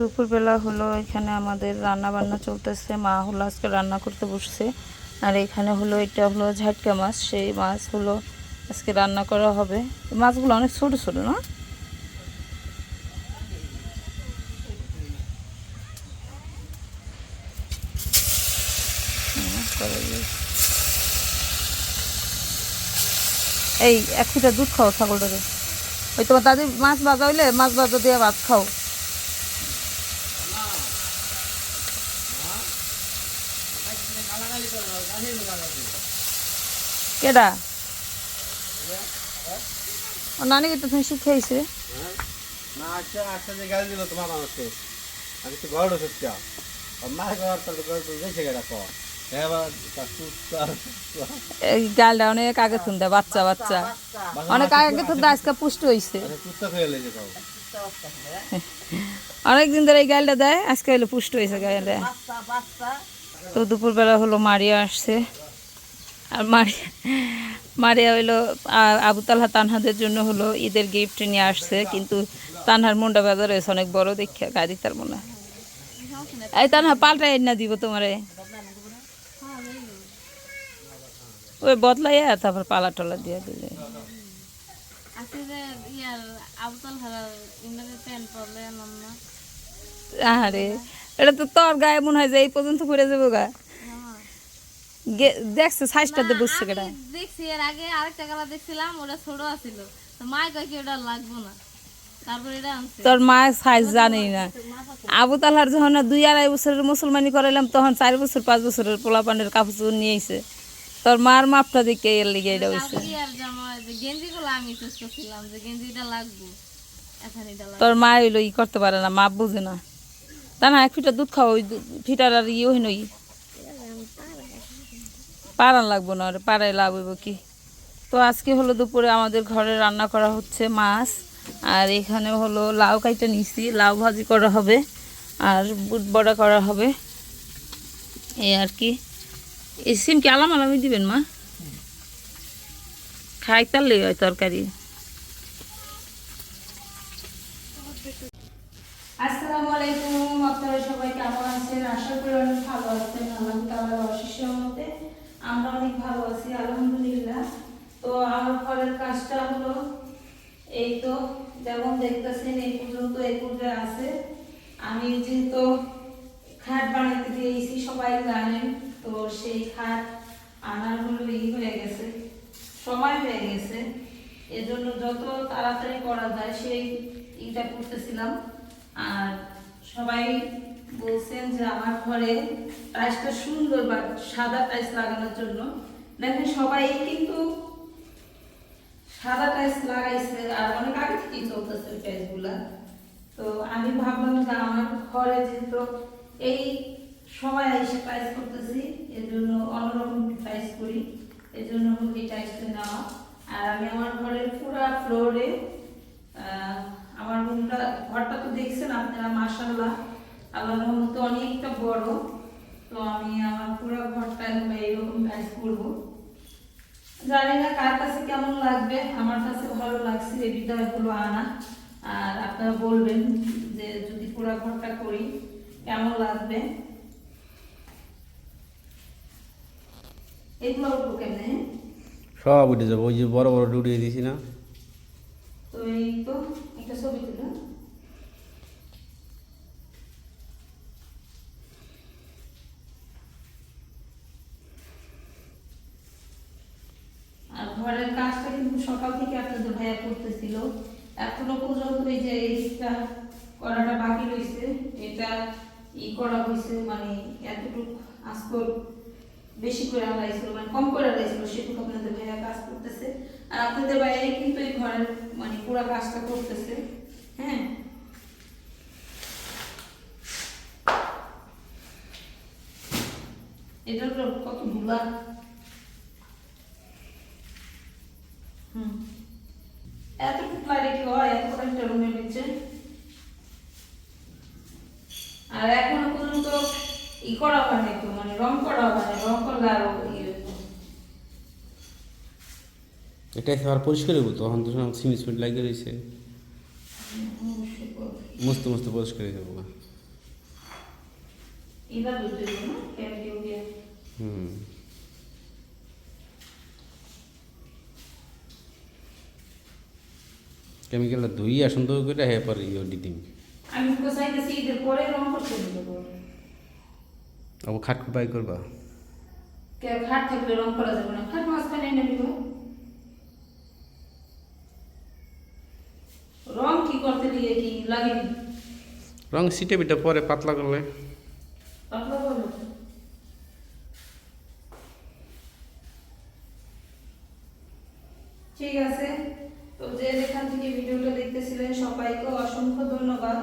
দুপুরবেলা হলো, এখানে আমাদের রান্না বান্না চলতেছে। মা হলো আজকে রান্না করতে বসছে। আর এখানে হলো, এটা হলো ঝাটকা মাছ। সেই মাছ হলো আজকে রান্না করা হবে। মাছগুলো অনেক ছোট ছোট, না? এই, এক দুধ খাও ছাগলটারে ওই তোমার দাদি, মাছ ভাজা মাছ ভাজা দিয়ে ভাত খাও। কেডা? ও নানি তো তুমি শিখাইছে না আচ্ছা আচ্ছা যে গাল দিল তোমার আমি তো তো এই গালটা অনেক আগে থুন্দা, বাচ্চা বাচ্চা। অনেক আগে থুন্দা, আজকে পুষ্ট হইছে। অনেকদিন ধরে এই গালটা দেয়, আজকে হলো পুষ্ট হয়েছে গালটা। তো দুপুরবেলা হলো মারিয়া আসছে। আর মারিয়া মারিয়া হইল আবু তালহা তানহাদের জন্য হলো ঈদের গিফট নিয়ে আসছে, কিন্তু তানহার মুন্ডা বাজার হয়েছে অনেক বড় দেখে গাড়ি তার মনে। এই তানহা পাল্টাই না দিব তোমারে। ওই বদলাইয়া তারপর পালা টলা দিয়ে দিলে। আরে এটা তো তোর গায়ে মনে হয় যে এই পর্যন্ত যাব গা দেখছে সাইজটাতে বুঝছে কেটা দেখছি এর আগে আরেকটা দেখছিলাম ওটা ছোট আছিল তো মা কয় কি ওটা লাগবো না তারপর তোর মায়ের সাইজ না আবু তালহার যখন দুই আড়াই বছরের মুসলমানি করাইলাম তখন চার বছর পাঁচ বছরের পোলা পানের কাপড় চোপড় নিয়ে আইছে তোর মার মাপটা দেখে এর লিগে এটা লাগবে তোর মা হইল ই করতে পারে না মাপ বুঝে না। তা না এক ফিটার দুধ খাও ওই ফিটার আর ইয়ে হইন পারান লাগবো না আরে পাড়ায় লাভ হইব কি? তো আজকে হলো দুপুরে আমাদের ঘরে রান্না করা হচ্ছে মাছ আর এখানে হলো লাউ কাইটা নিছি লাউ ভাজি করা হবে আর বুট বড়া করা হবে। এই আর কি। এই সিম কি আলাম আলামি দিবেন মা? খাই তারলে হয় তরকারি। আসসালামু আলাইকুম আপনারা সবাই কেমন আছেন? আশা করি অনেক ভালো আছেন। আল্লাহ তাআলার অশেষ রহমতে আমরা অনেক ভালো আছি আলহামদুলিল্লাহ। তো আমার ঘরের কাজটা হলো এই তো যেমন দেখতেছেন এই পর্যন্ত এই পর্যায়ে আছে। আমি যেহেতু খাট বানাইতে দিয়েছি সবাই জানেন। তো সেই খাট আনার হলো ই হয়ে গেছে, সময় হয়ে গেছে। এজন্য যত তাড়াতাড়ি করা যায়, সেই ইটা করতেছিলাম। আর সবাই বলছেন যে আমার ঘরে টাইসটা সুন্দর বা সাদা টাইস লাগানোর জন্য। দেখেন সবাই কিন্তু সাদা টাইস লাগাইছে আর অনেক আগে থেকেই চলতেছে টাইসগুলা তো আমি ভাবলাম যে আমার ঘরে যেহেতু এই সময় এসে টাইস করতেছি, এর জন্য অন্যরকম টাইস করি, এর জন্য এই টাইসটা নেওয়া। আর আমি আমার ঘরের পুরা ফ্লোরে আমার রুমটা ঘরটা তো দেখছেন আপনারা মাসাল্লাহ আল্লাহ রহমতে অনেকটা বড়, তো আমি আমার পুরো ঘরটায় হলো এইরকম টাইস করব। জানি না কার কাছে কেমন লাগবে, আমার কাছে ভালো লাগছে, এই বিদ্যালয়গুলো আনা। আর আপনারা বলবেন যে যদি পুরো ঘরটা করি, কেমন লাগবে? এগুলো উঠবো কেমনে সব উঠে যাব ওই যে বড় বড় ডুডিয়ে দিছি না। তো এই তো একটা ছবি তুলে। আর ঘরের কাজটা কিন্তু সকাল থেকে আপনাদের ভাইয়া করতেছিল। এখনও পর্যন্ত এই যে এইটা করাটা বাকি রয়েছে এটা ই করা হয়েছে মানে এতটুকু আজকর বেশি করে আনাইছিল মানে কম করে আনাইছিল, সেটুকু আপনাদের ভাইয়া কাজ করতেছে। আর আপনাদের বাইরে কিন্তু এই ঘরের মানে পুরো কাজটা করতেছে। হ্যাঁ? এটা তো কত ধুলা হুম। এতটুকু লাগে কি হয় এত একটা রুমের নিচে আর এখনও পর্যন্ত ই করা হয়নি তো মানে রং করা হয়নি রং করলে আরও ইয়ে। এটা এবার পরিষ্কার হব তখন তো সিমেন্ট সিমেন্ট লাগিয়ে রয়েছে মস্ত মস্ত পরিষ্কার হয়ে যাব। না দিয়ে। হুম। কেমিক্যাল ধুইয়া সুন্দর করে হ্যাঁ পরে ইয়ে দিদিম আমি কোথাইতেছি ঈদের পরে রং করতে দেবো আবু খাট বাই করবা কে খাট থাকলে রং করা যাবে না খাট মাঝখানে এনে দিব রং কি করতে দিয়ে কি লাগেনি রং সিটে বিটা পরে পাতলা করলে পাতলা করব ঠিক আছে। তো যে যেখান থেকে ভিডিওটা দেখতেছিলেন সবাইকে অসংখ্য ধন্যবাদ।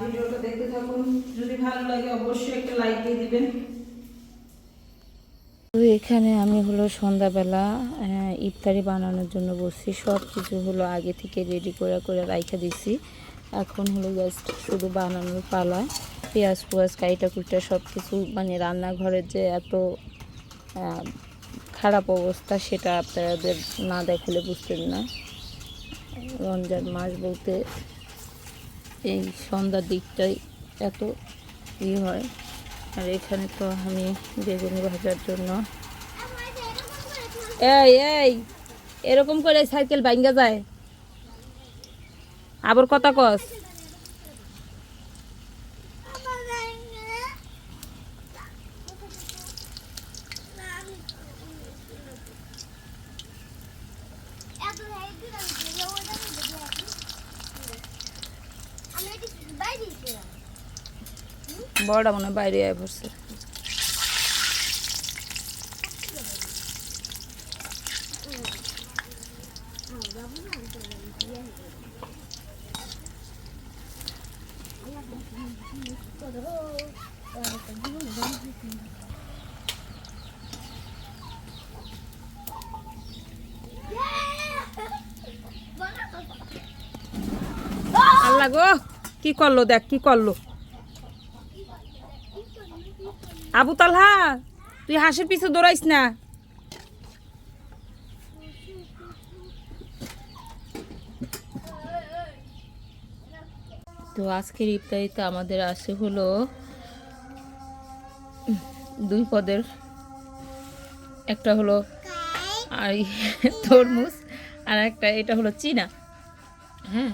ভিডিওটা দেখতে থাকুন। যদি ভালো লাগে, অবশ্যই একটা লাইক দিয়ে দিবেন। তো এখানে আমি হলো সন্ধ্যাবেলা ইফতারি বানানোর জন্য বসছি। সব কিছু হলো আগে থেকে রেডি করে করে রাইখা দিছি। এখন হলো জাস্ট শুধু বানানোর পালা। পেঁয়াজ ফুয়াজ কাইটা কুইটা সব কিছু মানে রান্নাঘরের যে এত খারাপ অবস্থা, সেটা আপনাদের না দেখালে বুঝতেন না। রমজান মাস বলতে এই সন্ধ্যার দিকটাই এত ই হয়। আর এখানে তো আমি বেগুনি ভাজার জন্য এই এই, এরকম করে সাইকেল ভাঙ্গা যায়। আবার কথা কস। বড়টা মনে বাইরে আয় পড়ছে। আল্লাহ গো কি করল দেখ কি করল? আবু তালহা, তুই হাঁসের পিছু দৌড়াইস না। তো আজকের ইফতারিতে আমাদের আসে হলো দুই পদের। একটা হলো তরমুজ, আর একটা এটা হলো চীনা। হ্যাঁ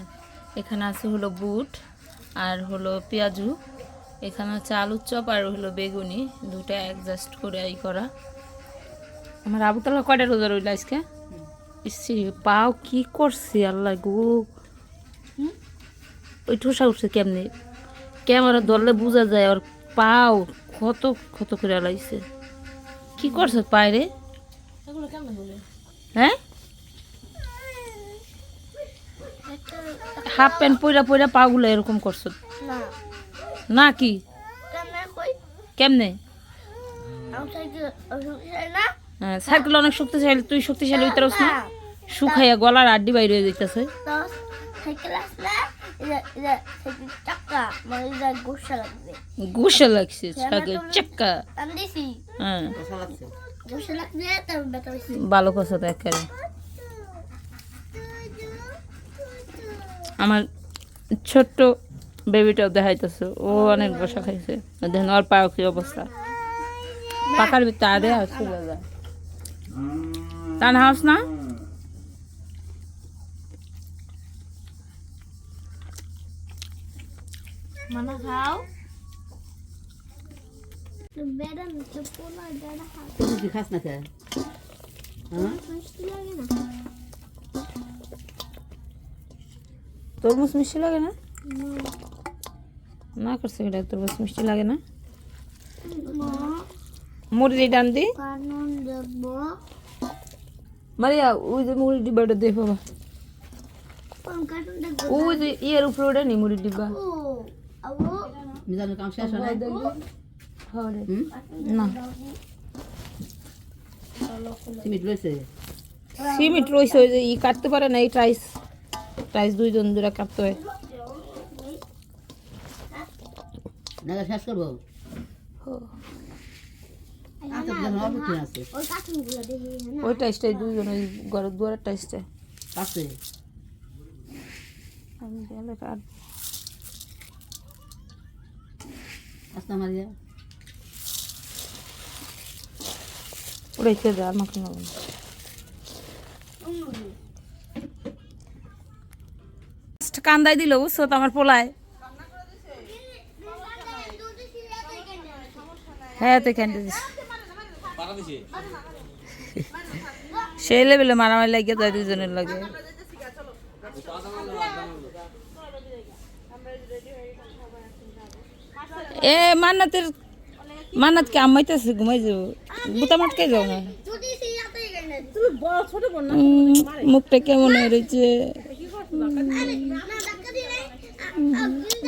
এখানে আছে হলো বুট, আর হলো পেঁয়াজু। এখানে হচ্ছে আলুর চপ আর হলো বেগুনি দুটো অ্যাডজাস্ট করে এই করা। আমার আবুতলা কয়টা রোজা রইল আজকে? ইসি পাও কি করছে আল্লাহ গো। ওই ঠোসা উঠছে কেমনি? ক্যামেরা ধরলে বোঝা যায় আর পাও কত কত করে লাগছে কি করছে পায়রে? হ্যাঁ? হাফ প্যান্ট পইরা পইরা পাগুলো এরকম করছ। না কি? কেমনে সাইকেল হ্যাঁ, সাইকেল অনেক শক্তিশালী তুই শক্তিশালী হইতে পারস না? শুকাইয়া গলার আড্ডি বাইরে হয়ে মানে এটা গোসা লাগছে সাইকেল চাক্কা। দিছি হ্যাঁ। ভালো কথা তো একেবারে। আমার ছোট্ট বেবিটাও দেখাইতেছে। ও অনেক বসা খাইছে। দেখেন ওর পাও কি অবস্থা। পাকার ভিতরে আরে যায়। টান হাউস না? মানা খাও। বেড়ান তো পোলা বেড়া খাস না কে? হ্যাঁ? না। তরমুজ মিষ্টি লাগে না? না করছে এটা তরমুজ মিষ্টি লাগে না। মা মুরগি ডান দি। কানুন দেব মারিয়া ওই যে মুড়ি ডিব্বাটা দে বাবা। কোন কার্টুন দেব ওই যে ইয়ের উপরে ওটা নি মুড়ি ডিব্বা। ও আবু মিজানের কাম শেষ হয় নাই। হ্যাঁ রে। হুম? না। সিমেন্ট রয়েছে সিমেন্ট রয়েছে ওই যে ই কাটতে পারে না এই টাইস। টাইস দুইজন দুরা কাটতে হয়। না শেষ করব? আচ্ছা, ওই টাইসটাই দুইজন ওই ঘরের দুয়ারের টাইসটা আছে? আমি গেলে কাটবো। আস্তা মারিয়া। ওরা ইচ্ছে দেয় আমাকে নেব কান্দাই দিল বুঝছ? তো আমার পোলায়। হ্যাঁ তো কেন সেই লেভেলে মারামারি লাগিয়ে যায় দুজনের লাগে। এ, মান্নাতের মান্নাতকে আম্মাইতেছে ঘুমাই যাব। বুতা মাটকে যাও না? মুখটা কেমন হয়ে রয়েছে?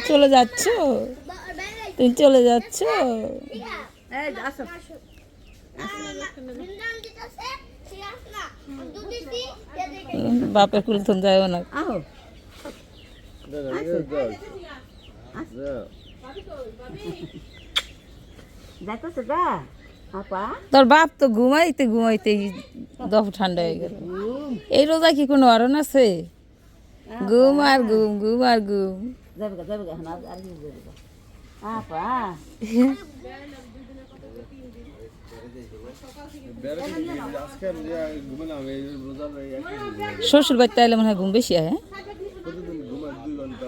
চলে যাচ্ছ? তুমি চলে যাচ্ছ? বাপের কুলতন যায় না। আহো। তোর বাপ তো ঘুমাইতে ঘুমাইতে দফ ঠান্ডা হয়ে গেল। এই রোজা কি কোনো অরণ আছে? ঘুম আর ঘুম ঘুম আর ঘুম। শ্বশুর বাড়িতে আইলে মনে হয় ঘুম বেশি হয় হ্যাঁ? ঘণ্টা।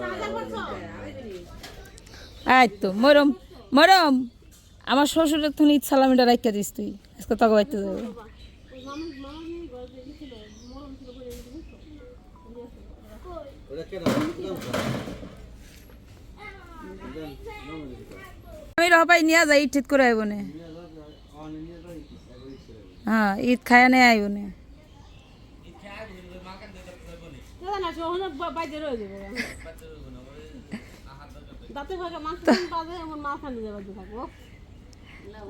আয় তো, মরম মরম! আমার শ্বশুরের তুমি সালামিটা রাখিয়া দিস তুই, আজকে তখন বাড়িতে যাব। আমি রহবাই নিয়ে যাই, ঠিক করে আইব নে। হ্যাঁ ঈদ খায়া নে আইব নে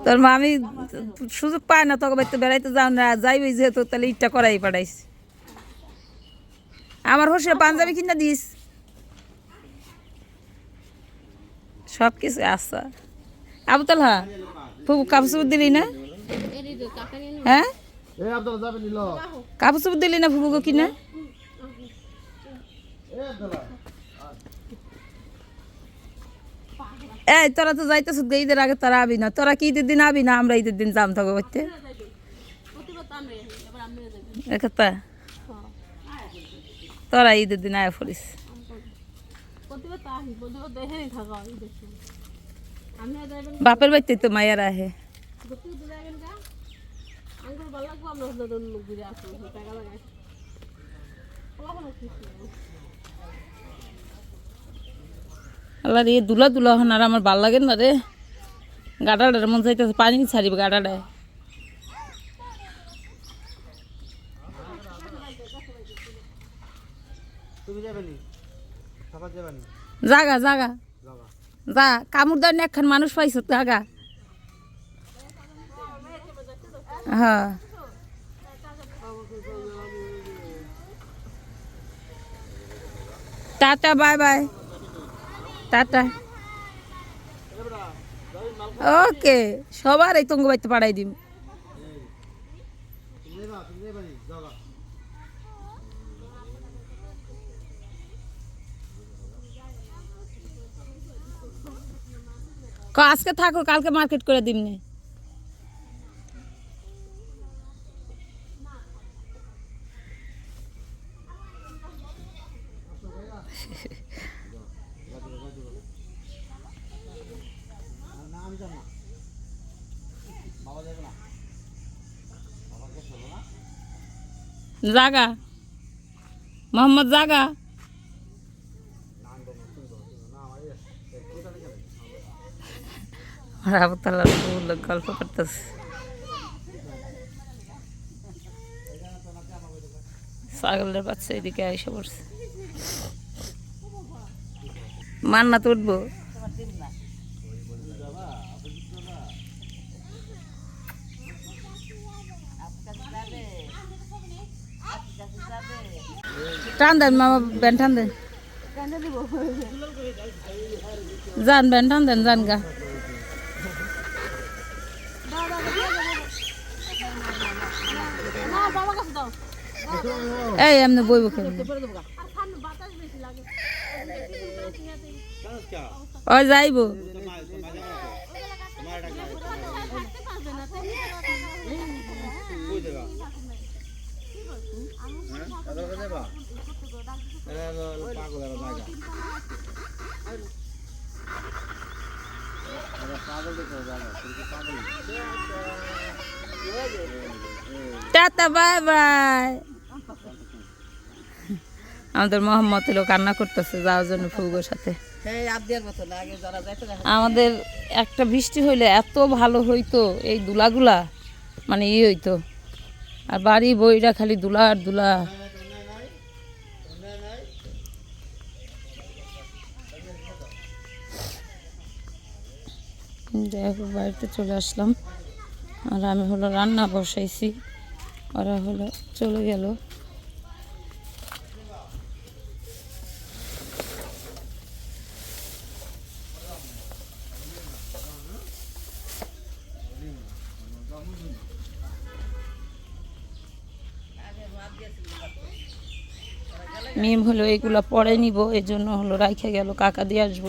তোর মামি সুযোগ পায় না তোকে বাড়িতে বেড়াইতে যাও না যাইবি যেহেতু তাহলে ঈদটা করাই পাঠাইস আমার হোসে পাঞ্জাবি কিনা দিস সব কিছু আচ্ছা আবু তালহা ফুবু কাপড় দিলি না হ্যাঁ? কাপড় দিলি না ফুবুকে কিনা? এই তোরা তো যাইতেছ ঈদের আগে তোরা আবি না। তোরা কি ঈদের দিন আবি না আমরা ঈদের দিন যাম থাকব বাড়িতে একটা তোরা ঈদের দিন আয়া পড়িস। থাকা বাপের বাড়িতে তো মায়ের আহে। ঘুরতে ঘুরতে যাইবেন কা আঙ্গুর ভালো লাগবো আমরা হলে লোক ঘুরে আসব টাকা লাগাই আল্লাহ রে দুলা দুলা হন আর আমার ভালো লাগে না রে। গাডাটার মন চাইতেছে পানি ছাড়িবে যাবে জাগা জাগা। যা কামড় দেন একখান মানুষ পাইছ জাগা। হ্যাঁ। Tata, bye bye. Tata. Okay সবার এই তঙ্গ বাইতে পাঠাই দিম আজকে থাকো, কালকে মার্কেট করে দিম দিমনি। জাগা। মোহাম্মদ জাগা। গল্প করতেছে। ছাগলের বাচ্চা এদিকে এসে পড়ছে। মান্না তো টান দেন, মামা ব্যান টান দেন। যান ব্যান টান দেন, যান গা। এই, এমনি বইব ও, যাইব। দেবা হ্যাঁ। Tata, bye bye. আমাদের মোহাম্মদ লোক কান্না করতেছে যাওয়ার জন্য ফুলগোর সাথে। আমাদের একটা বৃষ্টি হইলে এত ভালো হইতো, এই দুলাগুলা মানে ই হইতো। আর বাড়ি বইরা খালি দুলা আর দুলা। দেখো বাড়িতে চলে আসলাম। আর আমি হলো রান্না বসাইছি। ওরা হলো চলে গেল। মিম হলো এগুলা পরে নিব এই জন্য হলো রাইখে গেল, কাকা দিয়ে আসব।